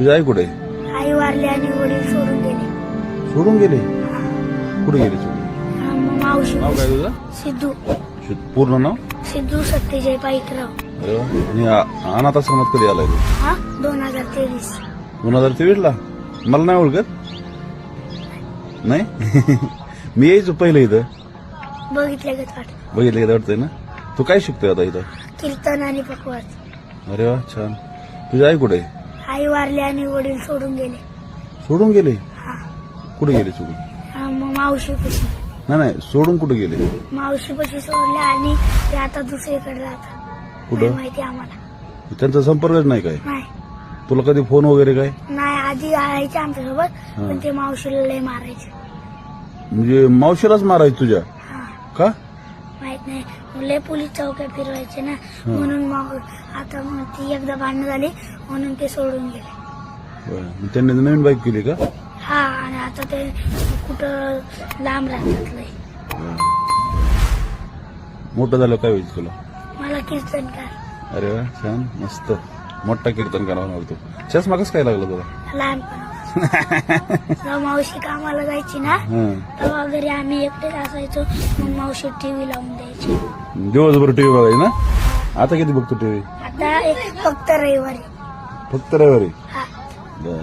तुझी आई कुठे? आई वारली आणि वडील सोडून गेले. सोडून गेले? कुठे गेले सोडून हा, मग मावशी. नाव काय तुझं? सिद्धू. पूर्ण नाव? सिद्धू सत्यजय पाईकराव. अरे वा. आणि आ- अनाथ आश्रमात कधी आलाय तू? हा? दोन हजार तेवीस. दोन हजार तेवीस ला मला नाही ओळखत. नाही? मी यायचो पहिलं इथं. बघितले गत वाट बघितलं का वाटतंय ना? तू काय शिकतोय आता इथं? कीर्तन आणि पकवाज. अरे वा छान. तुझी आई कुठे? आई वारली आणि वडील सोडून गेले. सोडून गेले? हा. कुठे गेले सोडून? हा, मग मावशी पशी नाही नाही सोडून कुठे गेले? मावशी पशी सोडले आणि ते आता दुसरीकडे राहतात. कुठं? नाही माहिती आम्हाला. त्यांचा संपर्कच नाही काय? नाही. तुला कधी फोन वगैरे काय? नाही आधी राहायचे आमच्यासोबत हा. पण ते मावशीला लय मारायचे. म्हणजे मावशीलाच मारायचं तुझ्या? हा. का? माहीत नाही. मग लय पोलीस चौक्या फिरवायचे ना. म्हणून मग आता मग ती एकदा भांडणं झाली म्हणून ते सोडून गेले. बरं. त्यांनी नवीन बाईक केली का? हा आणि आता ते कुठं लांब राहतात लय. मोठं झालं काय होईल तुला? मला कीर्तन कर. अरे वा छान. मस्त. मोठा कीर्तन करावा तू चष्मा कसं काय लागला तुला? लहानपणापासून जेव्हा मावशी कामाला जायची ना. तेव्हा घरी आम्ही एकटेच असायचो. मग मावशी टीव्ही लावून द्यायची. दिवसभर टीव्ही बघायची ना? आता किती बघतो टीव्ही आता एक फक्त रविवारी. फक्त रविवारी? हा.